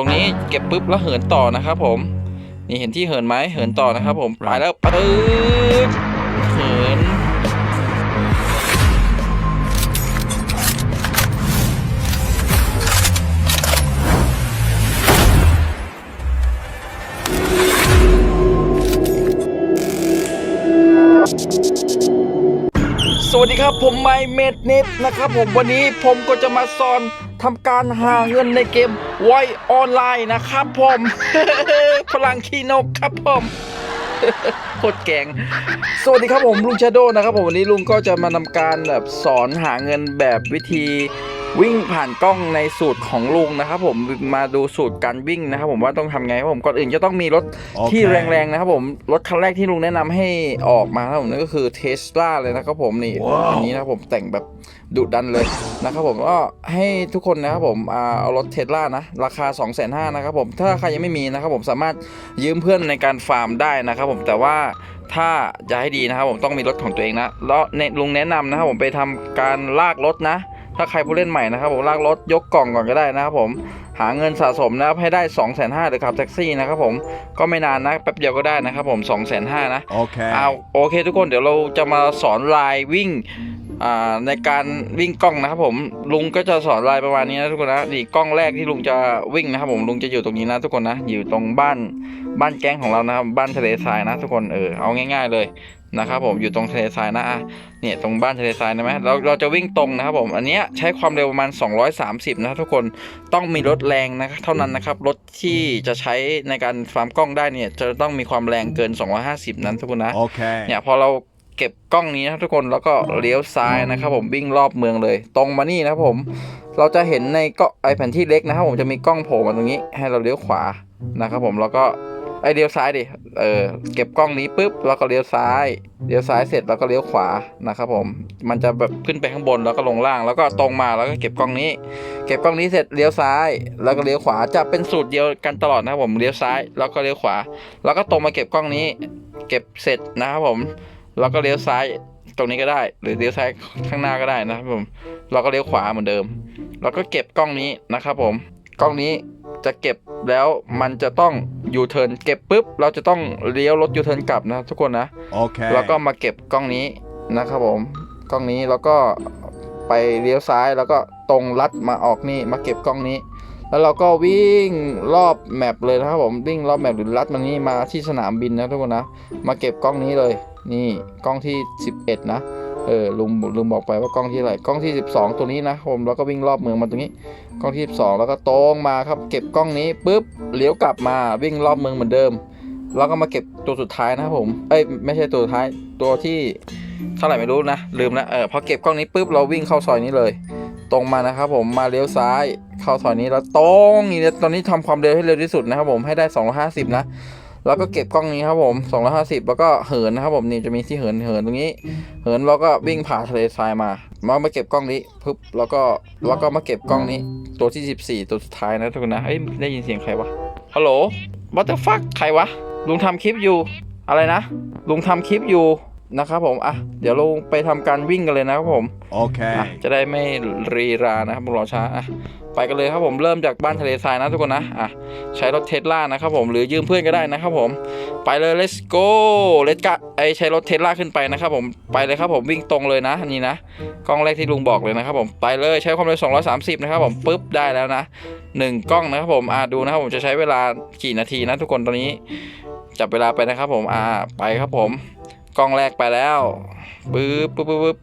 ตรงนี้เก็บปุ๊บแล้วเหินต่อนะครับผม นี่เห็นที่เหินไหมเหินต่อนะครับผมไปแล้วปื๊ดเหินสวัสดีครับผมไมเมดเน็ตนะครับผมวันนี้ผมก็จะมาสอนทำการหาเงินในเกม ไวออนไลน์นะครับผมพลังคีนกครับผมโคตรแกง สวัสดีครับผมลุงชาโดนะครับผมวันนี้ลุงก็จะมานำการแบบสอนหาเงินแบบวิธี วิ่งผ่านกล้องในสูตรของลุงนะครับผมมาดูสูตรการวิ่งนะครับผมว่าต้องทำไงครับผมก่อนอื่นจะต้องมีรถที่โอเคแรงๆนะครับผมรถคันแรกที่ลุงแนะนำให้ออกมาครับผมนั่นก็คือเทสลาเลยนะครับผมนี่ว้าวอันนี้นะครับผมแต่งแบบดุดันเลยนะครับผมก็ให้ทุกคนนะครับผมอ่าเอารถเทสลานะราคา 2 5 0 0 0 0นะครับผมถ้าใครยังไม่มีนะครับผมสามารถยืมเพื่อนในการฟาร์มได้นะครับผมแต่ว่าถ้าจะให้ดีนะครับผมต้องมีรถของตัวเองนะแล้วเนลุงแนะนำนะครับผมไปทำการลากรถนะ ถ้าใครผู้เล่นใหม่นะครับผมลากรถยกกล่องก่อนก็ได้นะครับผมหาเงินสะสมนะครับให้ได้ 2 5 0 0 0 0หรือขับแท็กซี่นะครับผมก็ไม่นานนะแป๊บเดียวก็ได้นะครับผม 2 5 0 0 0นะ Okay. เอาโอเคทุกคนเดี๋ยวเราจะมาสอนลายวิ่งอ่าในการวิ่งกล้องนะครับผมลุงก็จะสอนลายประมาณนี้นะทุกคนนะนี่กล้องแรกที่ลุงจะวิ่งนะครับผมลุงจะอยู่ตรงนี้นะทุกคนนะอยู่ตรงบ้านบ้านแก๊งของเรานะครับบ้านทะเลทรายนะทุกคนเออเอาง่าย ๆเลย นะครับผมอยู่ตรงทะเลทรายนะอะเนี่ยตรงบ้านทะเลทรายนะไหมเราเราจะวิ่งตรงนะครับผมอันเนี้ยใช้ความเร็วประมาณ 230 นะทุกคนต้องมีรถแรงนะเท่านั้นนะครับรถที่จะใช้ในการฟาร์มกล้องได้เนี่ยจะต้องมีความแรงเกิน 250 นั้นทุกคนนะ Okay. เนี่ยพอเราเก็บกล้องนี้นะครับทุกคนแล้วก็เลี้ยวซ้ายนะครับผมวิ่งรอบเมืองเลย ตรงมานี่นะครับผม เราจะเห็นในก็ไอแผนที่เล็กนะครับผมจะมีกล้องโผล่มาตรงนี้ ให้เราเลี้ยวขวานะครับผมแล้วก็ไอเลี้ยวซ้ายดิ เออเก็บกล้องนี้ปุ๊บแล้วก็เลี้ยวซ้ายเลี้ยวซ้ายเสร็จแล้วก็เลี้ยวขวานะครับผมมันจะแบบขึ้นไปข้างบนแล้วก็ลงล่าง แล้วก็ตรงมาแล้วก็เก็บกล้องนี้ เก็บกล้องนี้เสร็จเลี้ยวซ้าย แล้วก็เลี้ยวขวาจะเป็นสูตรเดียวกันตลอดนะครับผมเลี้ยวซ้าย แล้วก็เลี้ยวขวา แล้วก็ตรงมาเก็บกล้องนี้ เก็บเสร็จนะครับผมแล้วก็เลี้ยวซ้ายตรงนี้ก็ได้ หรือเลี้ยวซ้ายข้างหน้าก็ได้นะครับผมเราก็เลี้ยวขวาเหมือนเดิม แล้วก็เก็บกล้องนี้นะครับผมกล้องนี้ จะเก็บแล้วมันจะต้องยูเทิร์นเก็บปุ๊บ เราจะต้องเลี้ยวรถยูเทิร์นกลับนะทุกคนนะ Okay. แล้วก็มาเก็บกล้องนี้นะครับผมกล้องนี้แล้วก็ไปเลี้ยวซ้ายแล้วก็ตรงลัดมาออกนี่มาเก็บกล้องนี้ แล้วเราก็วิ่งรอบแมปเลยนะครับผมวิ่งรอบแมปหรือลัดมานี่มาที่สนามบินนะทุกคนนะ มาเก็บกล้องนี้เลย นี่กล้องที่ 11 นะ เออลุงลุงบอกไปว่ากล้องที่อะไรกล้องที่ 12 ตัวนี้นะผมแล้วก็วิ่งรอบเมืองมาตรงนี้ กล้องที่ 12 แล้วก็ตรงมาครับ เก็บกล้องนี้ปุ๊บเลี้ยวกลับมาวิ่งรอบเมืองเหมือนเดิม แล้วก็มาเก็บตัวสุดท้ายนะครับผมเอ้ยไม่ใช่ตัวสุดท้ายตัวที่เท่าไหร่ไม่รู้นะลืมนะเออพอเก็บกล้องนี้ปุ๊บเราวิ่งเข้าซอยนี้เลย ตรงมานะครับผมมาเลี้ยวซ้ายเข้าซอยนี้แล้วตรงนี่ตอนนี้ทำความเร็วให้เร็วที่สุดนะครับผมให้ได้ 250 นะ แล้วก็เก็บกล้องนี้ครับผม 250 แล้วก็เหินนะครับผมนี่จะมีที่เหินเหินตรงนี้ เหินแล้วก็วิ่งผ่าทะเลทรายมามามาเก็บกล้องนี้ปึ๊บแล้วก็แล้วก็มาเก็บกล้องนี้ ตัวที่ 14 ตัวสุดท้ายนะทุกคนนะเฮ้ยได้ยินเสียงใครวะฮัลโหลบัตเตอร์ฟักใครวะลุงทำคลิปอยู่อะไรนะลุงทำคลิปอยู่ นะครับผม อะ เดี๋ยวเราไปทำการวิ่งกันเลยนะครับผมอะ Okay. จะได้ไม่รีรานะครับรอช้า อะ ไปกันเลยครับผม เริ่มจากบ้านทะเลทรายนะทุกคนนะ อะ ใช้รถเทสลานะครับผม หรือยืมเพื่อนก็ได้นะครับผม ไปเลย let's go let's go ไอใช้รถเทสลาขึ้นไปนะครับผม ไปเลยครับผม วิ่งตรงเลยนะนี่นะ กล้องแรกที่ลุงบอกเลยนะครับผม ไปเลย ใช้ความเร็ว 230 นะครับผมปุ๊บ ได้แล้วนะหนึ่งกล้องนะครับผม อ่าดูนะครับผม จะใช้เวลากี่นาทีนะทุกคน ตอนนี้ จับเวลาไปนะครับผม อ่าไปครับผม กล้องแรกไปแล้วปึ๊บปึ๊บปึ๊บ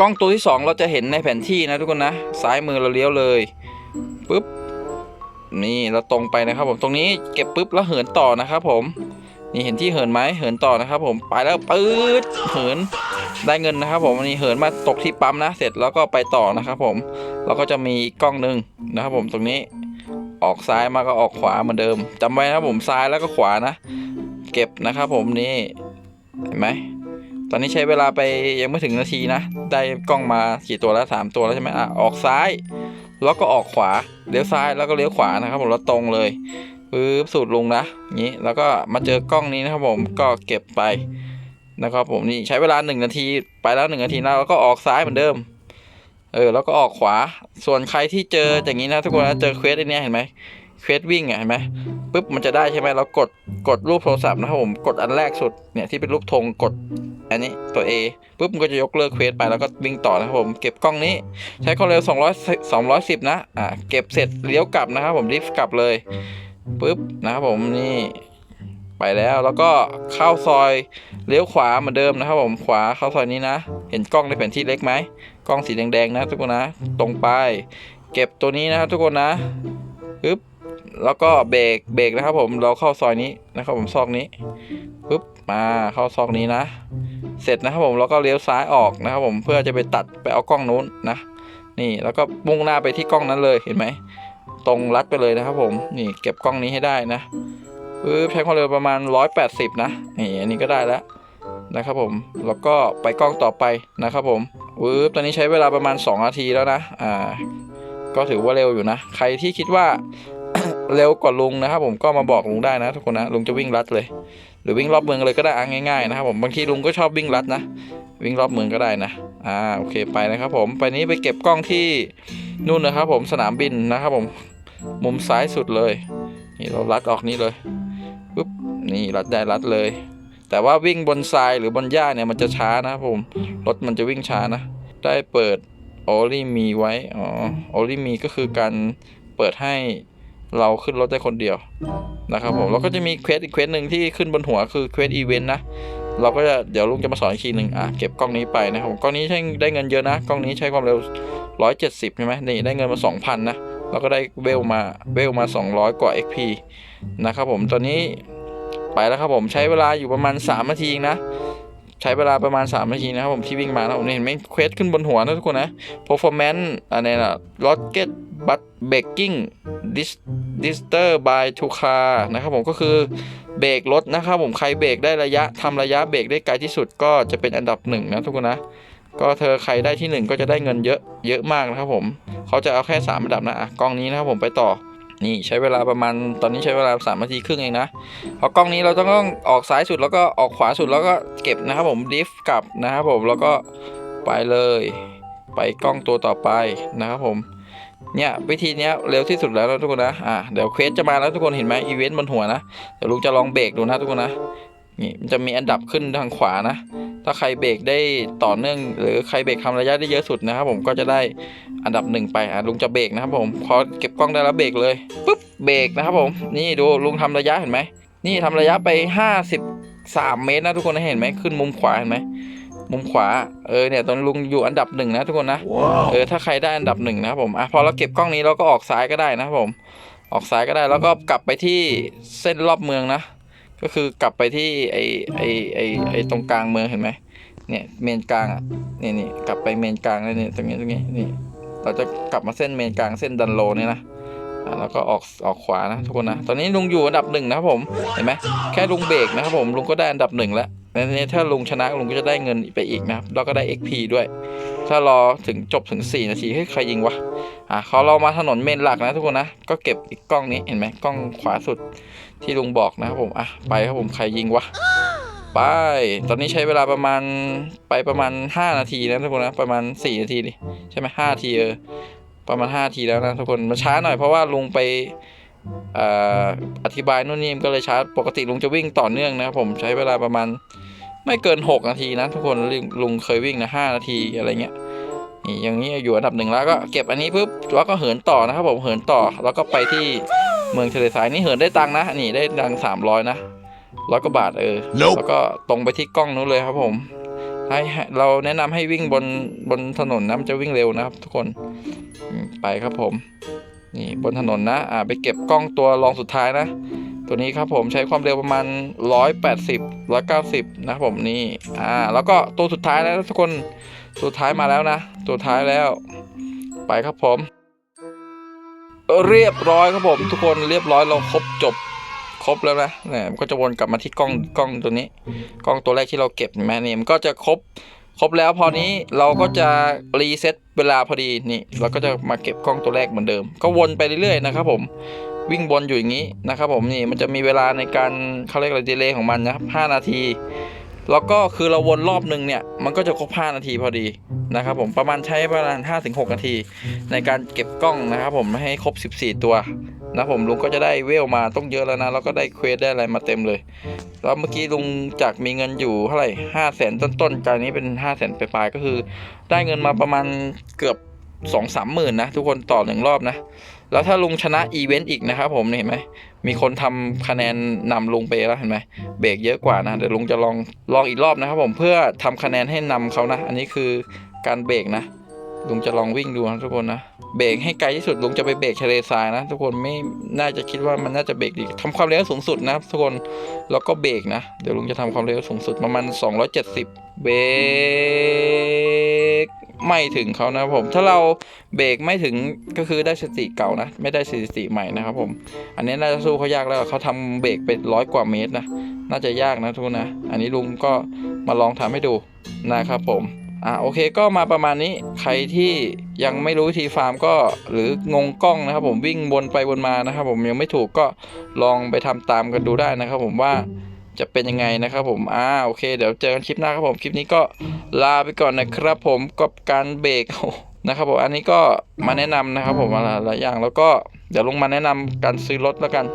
กล้องตัวที่ 2 เราจะเห็นในแผนที่นะทุกคนนะซ้ายมือเราเลี้ยวเลยปึ๊บนี่เราตรงไปนะครับผมตรงนี้เก็บปึ๊บแล้วเหินต่อนะครับผมนี่เห็นที่เหินไหมเหินต่อนะครับ ผมไปแล้วปื๊ดเหินได้เงินนะครับผมนนี้เหินมาตกที่ปั๊มนะ เสร็จแล้วก็ไปต่อนะครับผมเราก็จะมีกกล้องหนึ่งนะครับผมตรงนี้ออกซ้ายมาก็ออกขวาเหมือนเดิมจำไว้นะครับผมซ้ายแล้วก็ขวานะ เก็บนะครับผมนี่เห็นไหมตอนนี้ใช้เวลาไปยังไม่ถึงนาทีนะ ได้กล้องมากี่ตัวแล้วสามตัวแล้วใช่ไหมอะออกซ้าย แล้วก็ออกขวาเลี้ยวซ้ายแล้วก็เลี้ยวขวานะครับผมแล้วตรงเลยปึ๊บสูตรลงนะนี้แล้วก็มาเจอกล้องนี้นะครับผมก็เก็บไปนะครับผมนี่ใช้เวลาหนึ่งนาทีไปแล้วหนึ่งนาทีแล้วแล้วก็ออกซ้ายเหมือนเดิมเออแล้วก็ออกขวาส่วนใครที่เจออย่างนี้นะทุกคนนะเจอเควสไอเนี้ยเห็นไหม เควสวิ่งอะเห็นไหมปุ๊บมันจะได้ใช่ไหมเรากดกดรูปโทรศัพท์นะครับผมกดอันแรกสุดเนี่ยที่เป็นรูปธงกดอันนี้ตัว A ปุ๊บมันก็จะยกเลิกเควสไปแล้วก็วิ่งต่อนะครับผมเก็บกล้องนี้ใช้ความเร็ว200 210 นะอ่าเก็บเสร็จเลี้ยวกลับนะครับผมรีบกลับเลยปุ๊บนะครับผมนี่ไปแล้วแล้วก็เข้าซอยเลี้ยวขวาเหมือนเดิมนะครับผมขวาเข้าซอยนี้นะ เห็นกล้องในแผนที่เล็กไหมกล้องสีแดงๆนะทุกคนนะ ตรงไป เก็บตัวนี้นะครับทุกคนนะปึ๊บ แล้วก็เบรกเบรกนะครับผมเราเข้าซอยนี้นะครับผมซอกนี้ปึ๊บมาเข้าซอกนี้นะ เสร็จนะครับผมแล้วก็เลี้ยวซ้ายออกนะครับผมเพื่อจะไปตัดไปเอากล้องนู้นนะ นี่แล้วก็มุ่งหน้าไปที่กล้องนั้นเลยเห็นไหมตรงลัดไปเลยนะครับผมนี่เก็บกล้องนี้ให้ได้นะปึ๊บใช้ความเร็วประมาณ 180 นะนี่อันนี้ก็ได้แล้วนะครับผมแล้วก็ไปกล้องต่อไปนะครับผมปึ๊บตอนนี้ใช้เวลาประมาณ 2 นาทีแล้วนะอ่าก็ถือว่าเร็วอยู่นะ ใครที่คิดว่า เร็วกว่าลุงนะครับผมก็มาบอกลุงได้นะทุกคนนะลุงจะวิ่งลัดเลย หรือวิ่งรอบเมืองเลยก็ได้อะง่ายๆนะครับผมบางทีลุงก็ชอบวิ่งลัดนะวิ่งรอบเมืองก็ได้นะอ่าโอเคไปนะครับผมไปนี้ไปเก็บกล้องที่นู่นนะครับ ผมสนามบินนะครับผมมุมซ้ายสุดเลย นี่เราลัดออกนี้เลยปุ๊บนี่รัดได้รัดเลย แต่ว่าวิ่งบนทรายหรือบนหญ้าเนี่ยมันจะช้านะผมรถมันจะวิ่งช้านะ ได้เปิด only มีไว้อ๋อ only มีก็คือการเปิดให้ เราขึ้นรถได้คนเดียวนะครับผมแล้วก็จะมีเควสอีกเควสหนึ่งที่ขึ้นบนหัวคือเควสอีเวนต์นะเราก็จะเดี๋ยวลุงจะมาสอนอีกทีหนึ่งอะเก็บกล้องนี้ไปนะครับผมกล้องนี้ใช้ได้เงินเยอะนะกล้องนี้ใช้ความเร็ว 170 ใช่ไหมนี่ได้เงินมา 2,000 นะแล้วก็ได้เวลมาเวลมา 200 กว่า XP นะครับผมตอนนี้ไปแล้วครับผมใช้เวลาอยู่ประมาณ 3 นาทีเองนะ ใช้เวลาประมาณ 3 นาทีนะครับผมที่วิ่งมาแล้วผมเห็นไหมเควสขึ้นบนหัวนะทุกคนนะ performance อะไรนะ rocket but braking dis dister by to car นะครับผมก็คือเบรกรถนะครับผมใครเบรกได้ระยะทำระยะเบรกได้ไกลที่สุดก็จะเป็นอันดับหนึ่งนะทุกคนนะก็เธอใครได้ที่หนึ่งก็จะได้เงินเยอะเยอะมากนะครับผม เขาจะเอาแค่สามอันดับนะอะกล้องนี้นะครับผมไปต่อ นี่ใช้เวลาประมาณตอนนี้ใช้เวลา3นาทีครึ่งเองนะเพราะกล้องนี้เราต้องต้องออกซ้ายสุดแล้วก็ออกขวาสุดแล้วก็เก็บนะครับผมดิฟกลับนะครับผมแล้วก็ไปเลย ไปกล้องตัวต่อไปนะครับผมเนี่ยวิธีนี้เร็วที่สุดแล้วนะทุกคนนะอะเดี๋ยวเควสจะมาแล้วทุกคนเห็นไหมอีเวนต์บนหัวนะเดี๋ยวลุงจะลองเบรกดูนะทุกคนนะนี่มันจะมีอันดับขึ้นทางขวานะ ถ้าใครเบรกได้ต่อเนื่อง หรือใครเบรกทำระยะได้เยอะสุดนะครับผมก็จะได้อันดับหนึ่งไปอะลุงจะเบรกนะครับผมพอเก็บกล้องได้แล้วเบรกเลยปุ๊บเบรกนะครับผมนี่ดูลุงทำระยะเห็นไหมนี่ทำระยะไป 53 เมตรนะทุกคนเห็นไหมขึ้นมุมขวาเห็นไหมมุมขวาเออเนี่ยตอนลุงอยู่อันดับหนึ่งนะทุกคนนะเออถ้าใครได้อันดับหนึ่งนะครับผมอะพอเราเก็บกล้องนี้เราก็ออกซ้ายก็ได้นะครับผม ออกซ้ายก็ได้แล้วก็กลับไปที่เส้นรอบเมืองนะ ก็คือกลับไปที่ไอไอไอไอตรงกลางเมืองเห็นไหมเนี่ยเมนกลางอะนี่นี่กลับไปเมนกลางเลยนี่ตรงนี้ตรงนี้นี่เราจะกลับมาเส้นเมนกลางเส้นดันโลเนี่ยนะแล้วก็ออกออกขวานะทุกคนนะ ตอนนี้ลุงอยู่อันดับหนึ่งนะครับผม เห็นไหมแค่ลุงเบรกนะครับผมลุงก็ได้อันดับหนึ่งแล้ว ในนี้ถ้าลุงชนะลุงก็จะได้เงินไปอีกนะครับแล้วก็ได้ XP ด้วย ถ้ารอถึงจบถึง 4 นาทีเฮ้ใครยิงวะอะเขาเรามาถนนเมนหลักนะทุกคนนะ ก็เก็บอีกกล้องนี้เห็นไหมกล้องขวาสุดที่ลุงบอกนะครับผมอะไปครับผมใครยิงวะไป ตอนนี้ใช้เวลาประมาณไปประมาณ 5 นาทีนะทุกคนนะประมาณ 4 นาทีดิใช่ไหมห้าทีเออประมาณ5นาทีแล้วนะทุกคนมันช้าหน่อยเพราะว่าลุงไปอ่ออธิบายนู่นนี่มันก็เลยช้าปกติลุงจะวิ่งต่อเนื่องนะครับผมใช้เวลาประมาณ ไม่เกิน 6 นาทีนะ ทุกคนลุงลุงเคยวิ่งนะ5นาทีอะไรเงี้ยนี่อย่างนี้อยู่อันดับหนึ่งแล้วก็เก็บอันนี้ปุ๊บแล้วก็เหินต่อนะครับผมเหินต่อแล้วก็ไปที่เมืองทะเลทรายนี่เหินได้ตังค์นะนี่ได้ตังสามร้อยนะร้อยกว่าบาทเออ Nope แล้วก็ตรงไปที่กล้องนู้นเลยครับผมให้ให้เราแนะนำให้วิ่งบนบนถนนนะมันจะวิ่งเร็วนะครับ ทุกคนอืมไปครับผม นี่บนถนนนะ อ่าไปเก็บกล้องตัวรองสุดท้ายนะ ตัวนี้ครับผมใช้ความเร็วประมาณ 180 190 นะครับผมนี่อ่าแล้วก็ตัวสุดท้ายแล้วทุกคนตัวท้ายมาแล้วนะ ตัวท้ายแล้ว ไปครับผม เรียบร้อยครับผม ทุกคนเรียบร้อยเราครบจบครบแล้วนะเนี่ยมันก็จะวนกลับมาที่กล้องกล้องตัวนี้ กล้องตัวแรกที่เราเก็บเห็นไหมนี่มันก็จะครบครบแล้วพอนี้เราก็จะรีเซ็ตเวลาพอดีนี่ เราก็จะมาเก็บกล้องตัวแรกเหมือนเดิม ก็วนไปเรื่อยๆนะครับผม วิ่งวนอยู่อย่างนี้นะครับผมนี่มันจะมีเวลาในการเขาเรียกอะไรดีเลย์ของมันนะครับ5นาที แล้วก็คือเราวนรอบหนึ่งเนี่ยมันก็จะครบ5นาทีพอดีนะครับผมประมาณใช้ประมาณ 5-6 นาที ในการเก็บกล้องนะครับผมให้ครบ 14 ตัวนะผมลุงก็จะได้เวลมาต้องเยอะแล้วนะ แล้วก็ได้เควสได้อะไรมาเต็มเลย แล้วเมื่อกี้ลุงจากมีเงินอยู่เท่าไหร่ห้าแสนต้นๆจากนี้เป็นห้าแสนปลายๆก็คือ ได้เงินมาประมาณเกือบสองสามหมื่นนะ ทุกคนต่อหนึ่งรอบนะ แล้วถ้าลุงชนะอีเวนต์อีกนะครับผมเห็นไหมมีคนทำคะแนนนำลุงไปแล้วเห็นไหมเบรกเยอะกว่านะเดี๋ยวลุงจะลองลองอีกรอบนะครับผมเพื่อทำคะแนนให้นำเขานะ อันนี้คือการเบรกนะ ลุงจะลองวิ่งดูนะทุกคนนะเบรกให้ไกลที่สุดลุงจะไปเบรกทะเลทรายนะ ทุกคนไม่น่าจะคิดว่ามันน่าจะเบรกดีทำความเร็วสูงสุดนะทุกคนแล้วก็เบรกนะเดี๋ยวลุงจะทำความเร็วสูงสุดประมาณ270 เบรกไม่ถึงเขานะผม ถ้าเราเบรกไม่ถึงก็คือได้สติเก่านะ ไม่ได้สติใหม่นะครับผม อันนี้น่าจะสู้เขายากแล้วเขาทำเบรกไปร้อยกว่าเมตรนะน่าจะยากนะทุกคนนะ อันนี้ลุงก็มาลองทำให้ดูนะครับผม อ่าโอเคก็มาประมาณนี้ใครที่ยังไม่รู้วิธีฟาร์มก็หรืองงกล้องนะครับ ผมวิ่งวนไปวนมานะครับ ผมยังไม่ถูกก็ลองไปทำตามกันดูได้นะครับ ผมว่าจะเป็นยังไงนะครับ ผมอ่าโอเค เดี๋ยวเจอกันคลิปหน้าครับผมคลิปนี้ก็ลาไปก่อนนะครับ ผมกับการเบรกนะครับผมอันนี้ก็มาแนะนำนะครับ ผมหลายอย่างแล้วก็เดี๋ยวลงมาแนะนำการซื้อรถแล้วกัน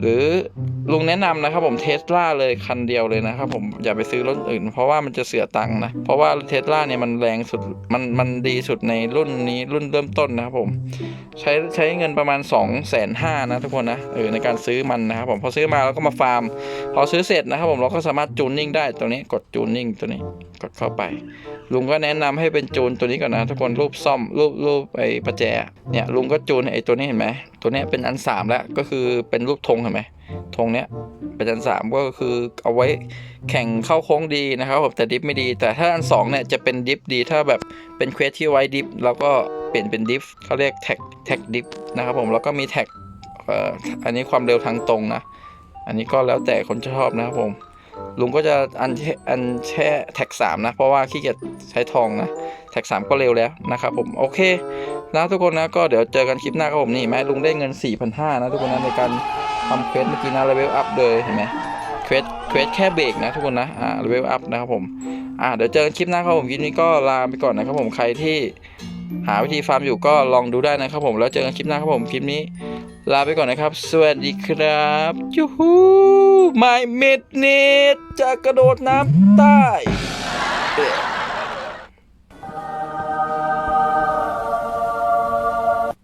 หรือลุงแนะนำนะครับผมเทสลาเลยคันเดียวเลยนะครับผมอย่าไปซื้อรถอื่น เพราะว่ามันจะเสียตังค์นะ เพราะว่าเทสลาเนี่ยมันแรงสุดมันมันดีสุดในรุ่นนี้รุ่นเริ่มต้นนะครับผมใช้ใช้เงินประมาณ2องแสนห้านะทุกคนนะเออในการซื้อมันนะครับผมพอซื้อมาแล้วก็มาฟาร์ม พอซื้อเสร็จนะครับผมเราก็สามารถจูนนิ่งได้ตัวนี้กดจูนนิ่งตัวนี้กดเข้าไป ลุงก็แนะนำให้เป็นจูนตัวนี้ก่อนนะทุกคนรูปซ่อมรูปรูปไอ้ประแจเนี่ยลุงก็จูนไอ้ตัวนี้เห็นไหม ตัวเนี้ยเป็นอันสามแล้วก็คือเป็นรูปธงเห็นไหมธงเนี้ยเป็นอันสามก็คือเอาไว้แข่งเข้าโค้งดีนะครับผมแต่ดิฟไม่ดี แต่ถ้าอันสองเนี่ยจะเป็นดิฟดี ถ้าแบบเป็นเควสที่ไว้ดิฟเราก็เปลี่ยนเป็นดิฟเขาเรียกแท็กแท็กดิฟนะครับผมแล้วก็มีแท็กอันนี้ความเร็วทางตรงนะ อันนี้ก็แล้วแต่คนชอบนะครับผม ลุงก็จะอันแชอันแช่แท็กสามนะ เพราะว่าขี้เกียจใช้ทองนะ แท็กสามก็เร็วแล้วนะครับผม โอเคนะทุกคนนะก็เดี๋ยวเจอกันคลิปหน้าครับผมนี่แม้ลุงได้เงิน 4,500นะทุกคนนะในการทำเควสเมื่อกี้นะเลเวลอัพเลยเห็นไหมเควสเควสแค่เบรกนะทุกคนนะอ่าเลเวลอัพนะครับผมอ่าเดี๋ยวเจอกันคลิปหน้าครับผมคลิปนี้ก็ลาไปก่อนนะครับผมใครที่หาวิธีฟาร์มอยู่ก็ลองดูได้นะครับผมแล้วเจอกันคลิปหน้าครับผมคลิปนี้ ลาไปก่อนนะครับ สวัสดีครับยูฮูไม่เม็ดเน็ตจะกระโดดน้ำใต้